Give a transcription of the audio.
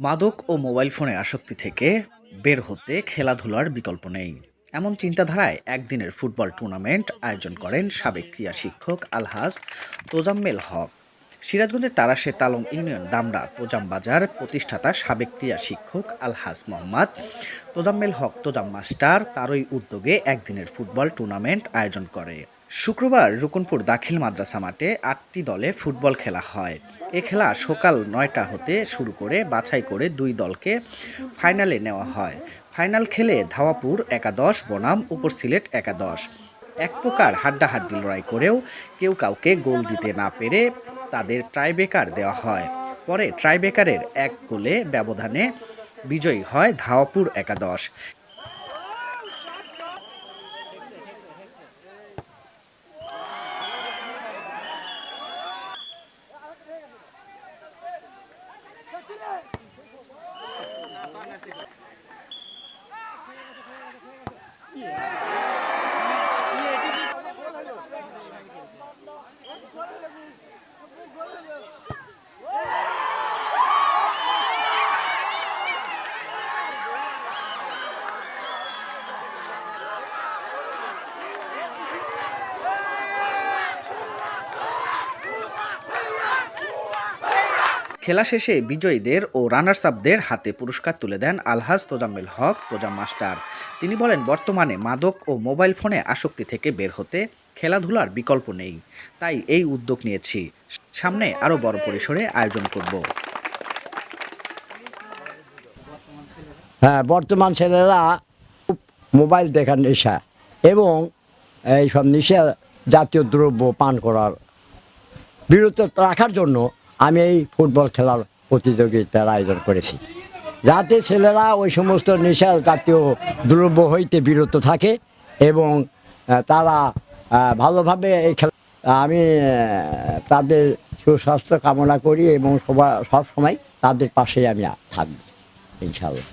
মাদক ও মোবাইল ফোনে আসক্তি থেকে বের হতে খেলাধুলার বিকল্প নেই। এমন চিন্তাধারায় একদিনের ফুটবল টুর্নামেন্ট আয়োজন করেন সাবেক ক্রীড়া শিক্ষক আলহাজ তোজাম্মেল হক। সিরাজগঞ্জের তারাশে তালং ইউনিয়ন দামরা তোজাম বাজার প্রতিষ্ঠাতা সাবেক ক্রীড়া শিক্ষক আলহাজ মোহাম্মদ তোজাম্মেল হক তোজাম মাস্টার তারই উদ্যোগে একদিনের ফুটবল টুর্নামেন্ট আয়োজন করে। শুক্রবার রুকনপুর দাখিল মাদ্রাসা মাঠে আটটি দলে ফুটবল খেলা হয়। এ খেলা সকাল নয়টা হতে শুরু করে বাছাই করে দুই দলকে ফাইনালে নেওয়া হয়। ফাইনাল খেলে ধাওয়াপুর একাদশ, বনাম উপর সিলেট একাদশ। এক প্রকার হাড্ডাহাড্ডি লড়াই করেও কেউ কাউকে গোল দিতে না পেরে তাদের ট্রাইবেকার দেওয়া হয়। পরে ট্রাইবেকারের এক গোলে ব্যবধানে বিজয়ী হয় ধাওয়াপুর একাদশ। Yeah. খেলা শেষে বিজয়ীদের ও রানার্স আপদের হাতে পুরস্কার তুলে দেন আলহাজ তোজাম্মেল হক, তোজাম মাস্টার। তিনি বলেন, বর্তমানে মাদক ও মোবাইল ফোনে আসক্তি থেকে বের হতে খেলাধুলার বিকল্প নেই। তাই এই উদ্যোগ নিয়েছি। সামনে আরও বড় পরিসরে আয়োজন করব। হ্যাঁ বর্তমান ছেলেরা মোবাইল দেখার নেশা এবং এইসব নেশা জাতীয় দ্রব্য পান করার বিরত রাখার জন্য আমি এই ফুটবল খেলার প্রতিযোগিতার আয়োজন করেছি। যাতে ছেলেরা ওই সমস্ত নেশা জাতীয় দ্রব্য হইতে বিরত থাকে এবং তারা ভালোভাবে এই খেলা, আমি তাদের সুস্বাস্থ্য কামনা করি এবং সবার, সবসময় তাদের পাশেই আমি থাকব ইনশাল্লাহ